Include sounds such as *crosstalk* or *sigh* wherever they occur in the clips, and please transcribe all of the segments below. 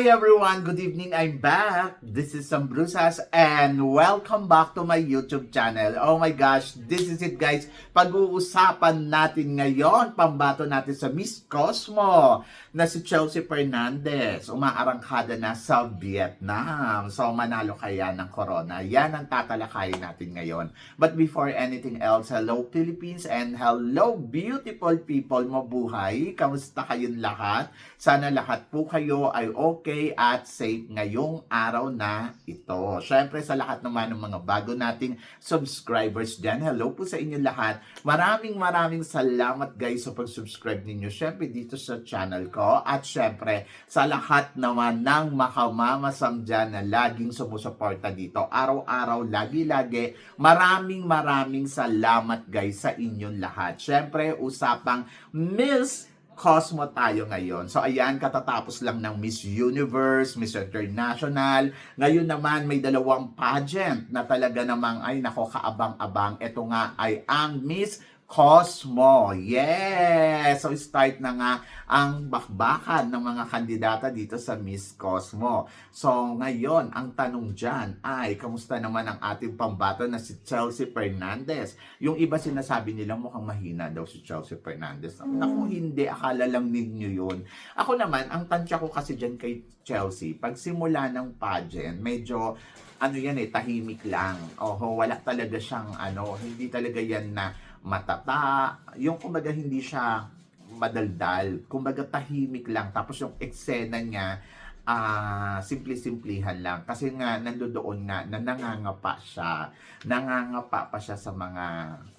Hi everyone! Good evening! I'm back! This is Sam Brusas and welcome back to my YouTube channel. Oh my gosh, this is it guys. Pag-uusapan natin ngayon, pambato natin sa Miss Cosmo na si Chelsea Fernandez. Umaarangkada na sa Vietnam. So manalo kaya ng corona. Yan ang tatalakayin natin ngayon. But before anything else, hello Philippines and hello beautiful people. Mabuhay! Kamusta kayong lahat? Sana lahat po kayo ay okay at safe ngayong araw na ito. Siyempre sa lahat naman ng mga bago nating subscribers dyan, hello po sa inyo lahat. Maraming maraming salamat guys sa pag-subscribe ninyo. Siyempre dito sa channel ko at siyempre sa lahat naman ng makamamasam dyan na laging sumusuporta dito. Araw-araw, lagi-lagi. Maraming maraming salamat guys sa inyong lahat. Siyempre usapang Miss Cosmo tayo ngayon. So ayan, katatapos lang ng Miss Universe, Miss International. Ngayon naman may dalawang pageant na talaga namang ay nako kaabang-abang. Ito nga ay ang Miss Cosmo. Yes! So start na nga ang bakbakan ng mga kandidata dito sa Miss Cosmo. So ngayon, ang tanong dyan ay, kamusta naman ang ating pambato na si Chelsea Fernandez? Yung iba sinasabi nila mukhang mahina daw si Chelsea Fernandez. Naku, hindi. Akala lang ninyo yun. Ako naman, ang tansya ko kasi dyan kay Chelsea, pag simula ng pageant, medyo ano yan eh, tahimik lang. Oho, wala talaga siyang ano, hindi talaga yan na matata, yung kumbaga hindi siya madaldal, kumbaga tahimik lang. Tapos yung eksena niya, ah simple-simplihan lang. Kasi nga, nandoon nga, na nangangapa siya. Nangangapa pa siya sa mga,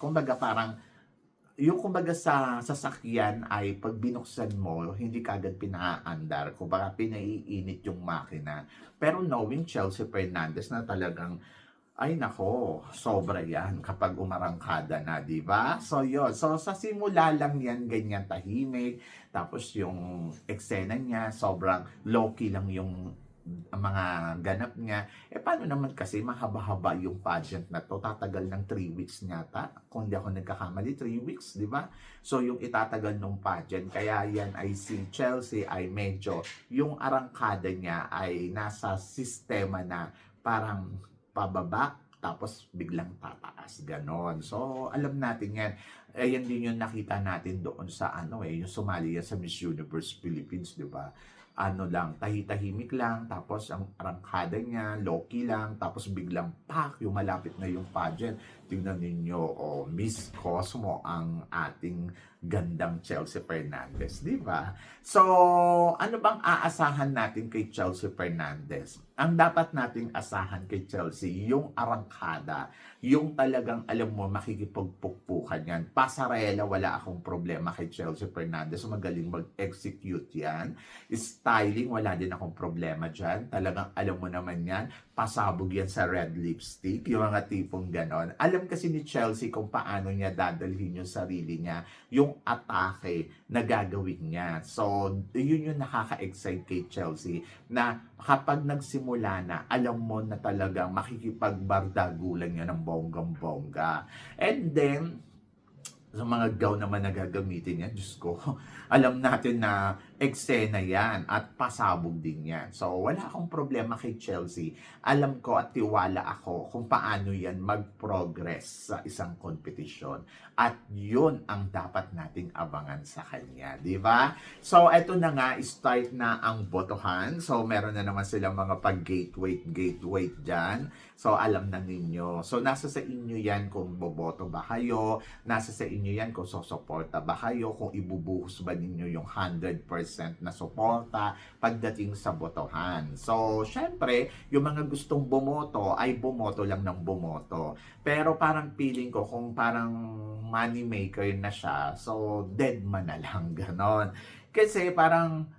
kumbaga parang, yung kumbaga sa sasakyan ay pag binuksan mo, hindi kagad pinaandar. Kumbaga pinaiinit yung makina. Pero knowing Chelsea Fernandez na talagang ay nako, sobra yan kapag umarangkada na, di ba? So yun, so sa simula lang yan, ganyan tahimik, tapos yung eksena niya, sobrang low-key lang yung mga ganap niya. Eh paano naman kasi mahaba-haba yung pageant na to, tatagal ng 3 weeks yata, kung hindi ako nagkakamali, 3 weeks, di ba? So yung itatagal ng pageant, kaya yan ay si Chelsea ay medyo, yung arangkada niya ay nasa sistema na parang pababa, tapos biglang tataas. Ganon. So, alam natin yan. Eh, yan din yung nakita natin doon sa ano eh, yung sumali yan sa Miss Universe Philippines, di ba? Ano lang, tahi-tahimik lang, tapos ang arangkada niya, low-key lang, tapos biglang pak, yung malapit na yung pageant. Tingnan ninyo, oh, Miss Cosmo ang ating gandang Chelsea Fernandez, di ba? So, ano bang aasahan natin kay Chelsea Fernandez? Ang dapat nating asahan kay Chelsea, yung arangkada, yung talagang alam mo, makikipagpukpukan yan. Pasarela, wala akong problema kay Chelsea Fernandez. Magaling mag-execute yan. Styling, wala din akong problema dyan. Talagang alam mo naman yan. Pasabog yan sa red lipstick. Yung mga tipong ganon. Alam kasi ni Chelsea kung paano niya dadalhin yung sarili niya. Yung atake na gagawin niya. So, yun yung nakaka-excite kay Chelsea na kapag nagsimula na, alam mo na talagang makikipagbardagulan niya ng bonggang-bongga. And then, sa mga gown naman na gagamitin niya, Diyos ko, *laughs* alam natin na eksena yan at pasabog din yan. So, wala akong problema kay Chelsea. Alam ko at tiwala ako kung paano yan mag-progress sa isang kompetisyon. At yun ang dapat nating abangan sa kanya, di ba? So, eto na nga, start na ang botohan. So, meron na naman silang mga pag-gate weight, gate weight dyan. So, alam na ninyo. So, nasa sa inyo yan kung boboto ba kayo, nasa sa inyo yan kung sosuporta ba kayo, kung ibubuhos ba ninyo yung 100% na suporta pagdating sa botohan. So, syempre, yung mga gustong bumoto ay bumoto lang ng bumoto. Pero parang feeling ko kung parang money maker na siya, so dead man na lang, *laughs* ganon. Kasi parang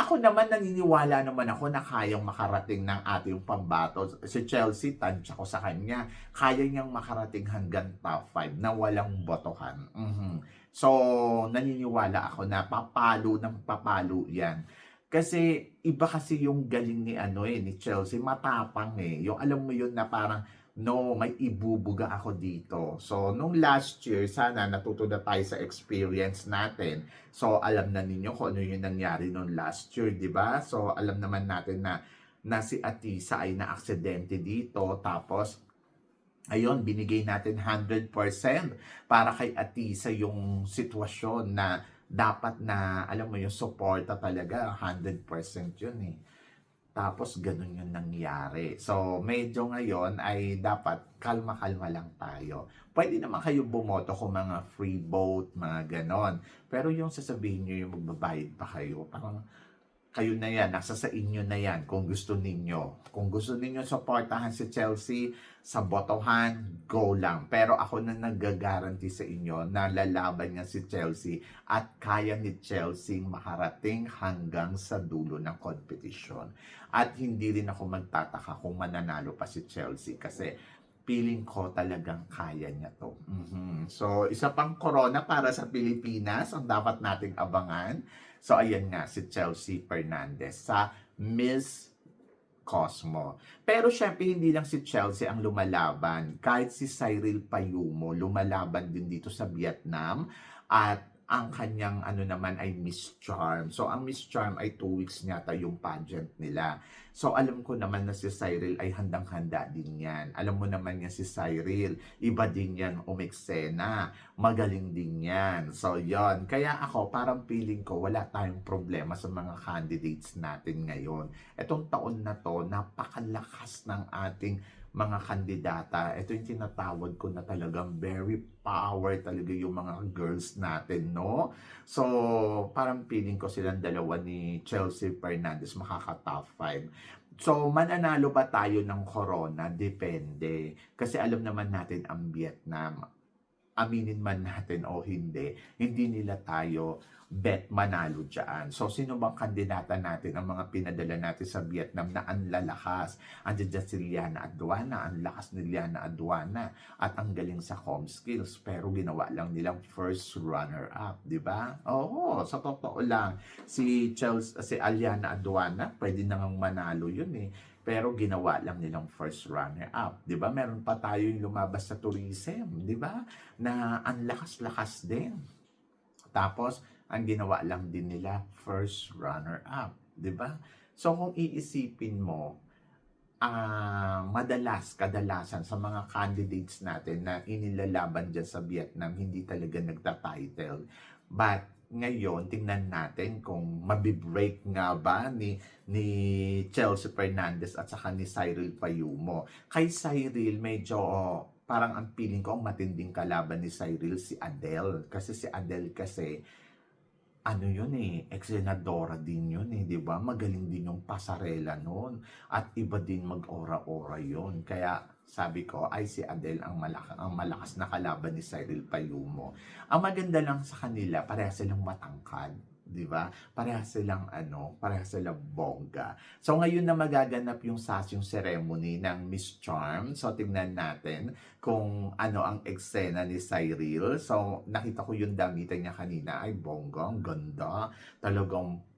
ako naman naniniwala naman ako na kayang makarating ng ating pambato. Si Chelsea, tansya ko sa kanya, kaya niyang makarating hanggang top 5 na walang botohan. Mhm. So, naniniwala ako na papalo ng papalo yan. Kasi iba kasi yung galing ni ano eh, ni Chelsea, matapang eh. Yung alam mo yun na parang no, may ibubuga ako dito. So, nung last year, sana natuto na tayo sa experience natin. So, alam na ninyo kung ano yung nangyari nung last year, di ba? So, alam naman natin na, na si Atisa ay na-aksidente dito. Tapos, ayun, binigay natin 100% para kay Atisa yung sitwasyon na dapat na, alam mo yung suporta talaga, 100% yun eh. Tapos ganun yung nangyari. So medyo ngayon ay dapat kalma-kalma lang tayo. Pwede naman kayo bumoto kung mga free vote, mga ganon. Pero yung sasabihin nyo yung magbabayad pa kayo, parang kayo na yan, nasa sa inyo na yan kung gusto ninyo. Kung gusto ninyo supportahan si Chelsea sa botohan, go lang. Pero ako na nagagaranti sa inyo na lalaban niya si Chelsea at kaya ni Chelsea makarating hanggang sa dulo ng kompetisyon. At hindi rin ako magtataka kung mananalo pa si Chelsea kasi feeling ko talagang kaya niya to. Mhm. So, isa pang corona para sa Pilipinas ang dapat nating abangan. So, ayan nga, si Chelsea Fernandez sa Miss Cosmo. Pero syempre, hindi lang si Chelsea ang lumalaban. Kahit si Cyril Payumo, lumalaban din dito sa Vietnam. At ang kanyang ano naman ay Miss Charm. So, ang Miss Charm ay two weeks yata yung pageant nila. So, alam ko naman na si Cyril ay handang-handa din yan. Alam mo naman niya si Cyril. Iba din yan umeksena. Magaling din yan. So, yon Kaya ako, parang feeling ko, wala tayong problema sa mga candidates natin ngayon. Etong taon na to, napakalakas ng ating mga kandidata. Ito yung tinatawag ko na talagang very power talaga yung mga girls natin, no? So, parang feeling ko silang dalawa ni Chelsea Fernandez makaka-top 5. So, mananalo ba tayo ng corona? Depende. Kasi alam naman natin ang Vietnam, aminin man natin o hindi, hindi nila tayo bet manalo dyan. So, sino bang kandidata natin ang mga pinadala natin sa Vietnam na ang lalakas? Andiyan dyan si Liana Aduana, ang lakas ni Liana Aduana at ang galing sa home skills pero ginawa lang nilang first runner-up, di ba? Oo, sa totoo lang. Si Chelsea, si Aliana Aduana, pwede nang manalo yun eh pero ginawa lang nilang first runner-up. 'Di ba? Meron pa tayo yung lumabas sa tourism, 'di ba? Na ang lakas-lakas din. Tapos, ang ginawa lang din nila first runner-up, 'di ba? So kung iisipin mo, ah madalas, kadalasan sa mga candidates natin na inilalaban dyan sa Vietnam, hindi talaga nagta-title. But ngayon, tingnan natin kung mabibreak nga ba ni, ni Chelsea Fernandez at saka ni Cyril Payumo. Kay Cyril, medyo oh, parang ang feeling ko ang matinding kalaban ni Cyril si Adele. Kasi si Adele kasi ano yun eh, ex-senadora din yun eh, di ba? Magaling din yung pasarela noon. At iba din mag-ora-ora yun. Kaya sabi ko, ay si Adele ang malakas, ang malakas na kalaban ni Cyril Payumo. Ang maganda lang sa kanila, pareha silang matangkad. Di ba? Pareha silang ano, pareha silang bongga. So ngayon na magaganap yung sasyong ceremony ng Miss Charm. So tingnan natin kung ano ang eksena ni Cyril. So nakita ko yung damitan niya kanina ay bongga, ang ganda. Talagang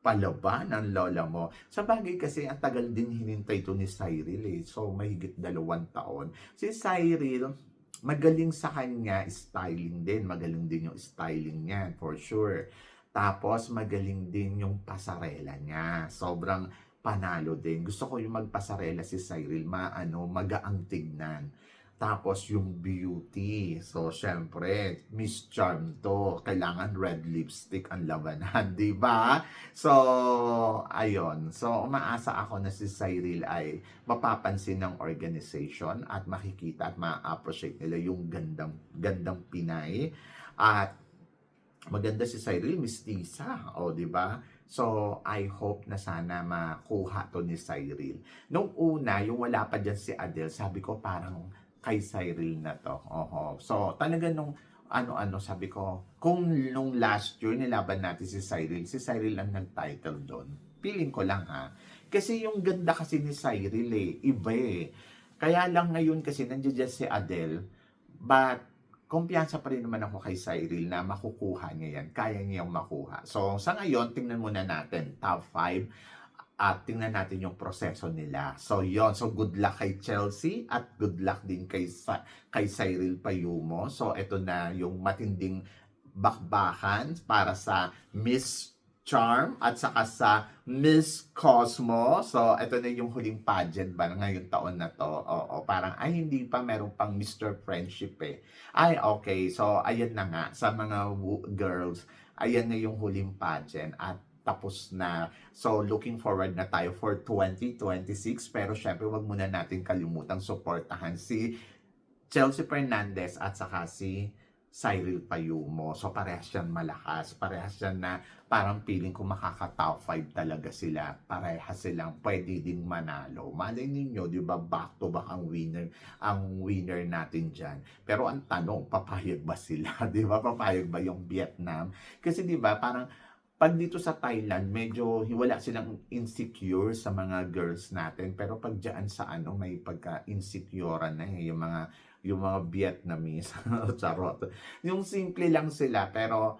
palaban ang lola mo. Sa bagay kasi, ang tagal din hinintay to ni Cyril eh. So, mahigit dalawang taon. Si Cyril, magaling sa kanya styling din. Magaling din yung styling niya, for sure. Tapos, magaling din yung pasarela niya. Sobrang panalo din. Gusto ko yung magpasarela si Cyril, maano, magaang tignan. Tapos yung beauty. So, syempre, Miss Charm to. Kailangan red lipstick ang labanan, *laughs* di ba? So, ayon. So, umaasa ako na si Cyril ay mapapansin ng organization at makikita at ma-appreciate nila yung gandang, gandang Pinay. At maganda si Cyril, mistisa. O, di ba? So, I hope na sana makuha to ni Cyril. Nung una, yung wala pa dyan si Adele, sabi ko parang kay Cyril na to. Oho. So, talaga nung ano-ano, sabi ko, kung nung last year nilaban natin si Cyril, si Cyril ang nag-title doon. Feeling ko lang ha. Kasi yung ganda kasi ni Cyril eh, iba eh. Kaya lang ngayon kasi nandiyan si Adele, but kumpiyansa pa rin naman ako kay Cyril na makukuha niya yan. Kaya niyang makuha. So, sa ngayon, tingnan muna natin. Top 5 at tingnan natin yung proseso nila. So, yon So, good luck kay Chelsea at good luck din kay, Sa- kay Cyril Payumo. So, ito na yung matinding bakbakan para sa Miss Charm at saka sa Miss Cosmo. So, ito na yung huling pageant ba ngayong taon na to. Oo, parang, ay, hindi pa, meron pang Mr. Friendship eh. Ay, okay. So, ayan na nga, sa mga girls, ayan na yung huling pageant at tapos na. So, looking forward na tayo for 2026. Pero syempre, wag muna natin kalimutang suportahan si Chelsea Fernandez at saka si Cyril Payumo. So, parehas yan malakas. Parehas yan na parang feeling ko makaka-top 5 talaga sila. Parehas silang pwede ding manalo. Malay ninyo, di ba, back to back ang winner, ang winner natin dyan. Pero ang tanong, papayag ba sila? *laughs* di ba? Papayag ba yung Vietnam? Kasi di ba, parang pag dito sa Thailand, medyo wala silang insecure sa mga girls natin. Pero pag dyan sa ano, may pagka-insecure na eh, yung mga yung mga Vietnamese. *laughs* Charot. Yung simple lang sila, pero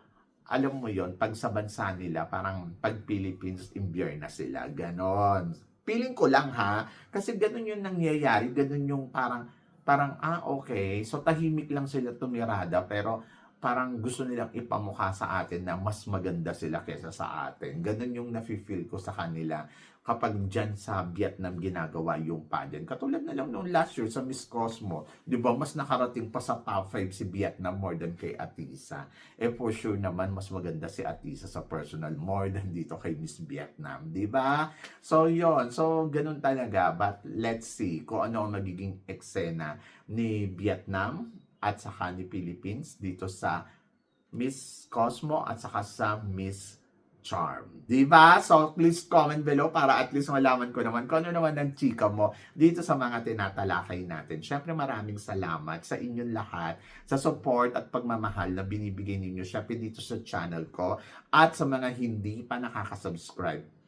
alam mo yon pag sa bansa nila, parang pag Philippines, imbier na sila. Ganon. Feeling ko lang ha, kasi ganon yung nangyayari, ganon yung parang, parang, ah, okay, so tahimik lang sila tumirada, pero parang gusto nilang ipamukha sa atin na mas maganda sila kesa sa atin. Ganon yung nafe-feel ko sa kanila kapag dyan sa Vietnam ginagawa yung pageant. Katulad na lang noong last year sa Miss Cosmo, di ba, mas nakarating pa sa top 5 si Vietnam more than kay Atisa. Eh for sure naman, mas maganda si Atisa sa personal more than dito kay Miss Vietnam, di ba? So yon so ganun talaga. But let's see kung ano ang magiging eksena ni Vietnam at saka ni Philippines dito sa Miss Cosmo at saka sa Miss Charm. Di ba? So, please comment below para at least malaman ko naman kung ano naman ang chika mo dito sa mga tinatalakay natin. Syempre, maraming salamat sa inyong lahat sa support at pagmamahal na binibigay ninyo syempre dito sa channel ko at sa mga hindi pa nakaka-subscribe